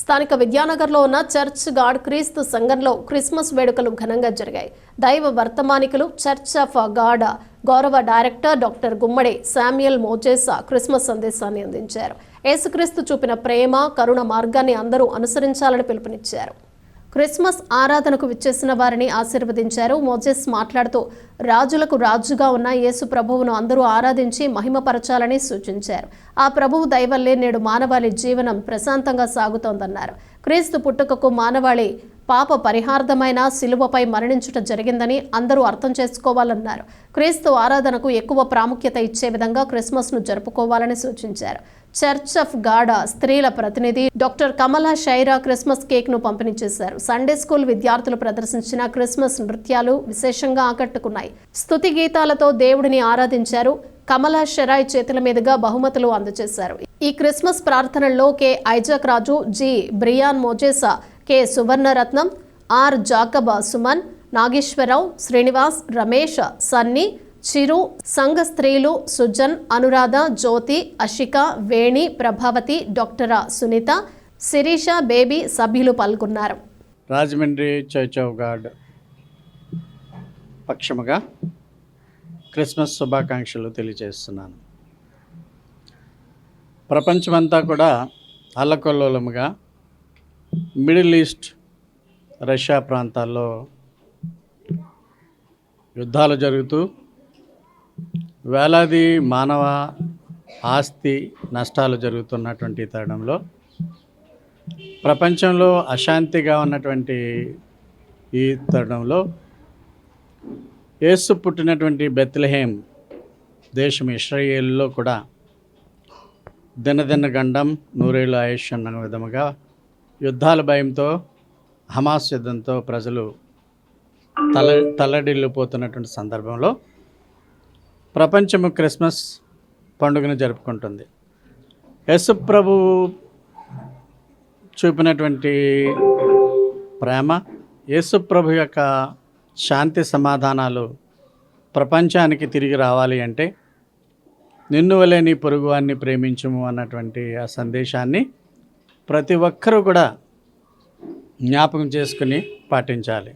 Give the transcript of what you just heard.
స్థానిక విద్యానగర్లో ఉన్న church God క్రీస్తు సంఘంలో క్రిస్మస్ వేడుకలు ఘనంగా జరిగాయి. దైవ వర్తమానికులు చర్చ్ ఆఫ్ గాడ్ గౌరవ director doctor Gummadi Samuel Mojesa Christmas సందేశాన్ని అందించారు. యేసుక్రీస్తు చూపిన ప్రేమ కరుణ మార్గాన్ని అందరూ అనుసరించాలని పిలుపునిచ్చారు. క్రిస్మస్ ఆరాధనకు విచ్చేసిన వారిని ఆశీర్వదించారు. మోజెస్ మాట్లాడుతూ రాజులకు రాజుగా ఉన్న యేసు ప్రభువును అందరూ ఆరాధించి మహిమపరచాలని సూచించారు. ఆ ప్రభువు దయవల్లే నేడు మానవాళి జీవనం ప్రశాంతంగా సాగుతోందన్నారు. క్రీస్తు పుట్టుకకు మానవాళి పాప పరిహార్థమైన శిలువపై మరణించుట జరిగిందని అందరూ అర్థం చేసుకోవాలన్నారు. క్రీస్తు ఆరాధనకు ఎక్కువ ప్రాముఖ్యత ఇచ్చే విధంగా క్రిస్మస్ను జరుపుకోవాలని సూచించారు. చర్చ్ ఆఫ్ గాడా స్త్రీల ప్రతినిధి డాక్టర్ కమలా షైరా క్రిస్మస్ కేక్ను పంపిణీ చేశారు. సండే స్కూల్ విద్యార్థులు ప్రదర్శించిన క్రిస్మస్ నృత్యాలు విశేషంగా ఆకట్టుకున్నాయి. స్తుతి గీతాలతో దేవుడిని ఆరాధించారు. కమలా షెరాయ్ చేతుల మీదుగా బహుమతులు అందజేశారు. ఈ Christmas ప్రార్థనల్లో K Isaac Raju G. Brian Mojesa K. Suvarnaratnam R. Jacob Suman Nageswararao Srinivas Ramesh Sunny Chiru సంఘ స్త్రీలు సుజన్ అనురాధ జ్యోతి అషిక వేణి ప్రభావతి డాక్టర్ సునీత శిరీష బేబీ సభ్యులు పాల్గొన్నారు. రాజమండ్రి చర్చ్ పక్షముగా క్రిస్మస్ శుభాకాంక్షలు తెలియజేస్తున్నాను. ప్రపంచమంతా కూడా అల్లకొల్లోలముగా మిడిల్ ఈస్ట్ రష్యా ప్రాంతాల్లో యుద్ధాలు జరుగుతూ వేలాది మానవ ఆస్తి నష్టాలు జరుగుతున్నటువంటి తరుణంలో ప్రపంచంలో అశాంతిగా ఉన్నటువంటి ఈ తరుణంలో యేసు పుట్టినటువంటి బెత్లహేం దేశం ఇస్రాయేల్లో కూడా దినదిన గండం నూరేళ్ళు ఆయుష్ అన్న విధముగా యుద్ధాల భయంతో హమాస్ యుద్ధంతో ప్రజలు తల తల్లడిల్లిపోతున్నటువంటి సందర్భంలో ప్రపంచము క్రిస్మస్ పండుగను జరుపుకుంటుంది. యశు ప్రభు చూపినటువంటి ప్రేమ యేసుప్రభు యొక్క శాంతి సమాధానాలు ప్రపంచానికి తిరిగి రావాలి అంటే నిన్ను వలె నీ పొరుగువాన్ని ప్రేమించుము అన్నటువంటి ఆ సందేశాన్ని ప్రతి ఒక్కరూ కూడా జ్ఞాపకం చేసుకుని పాటించాలి.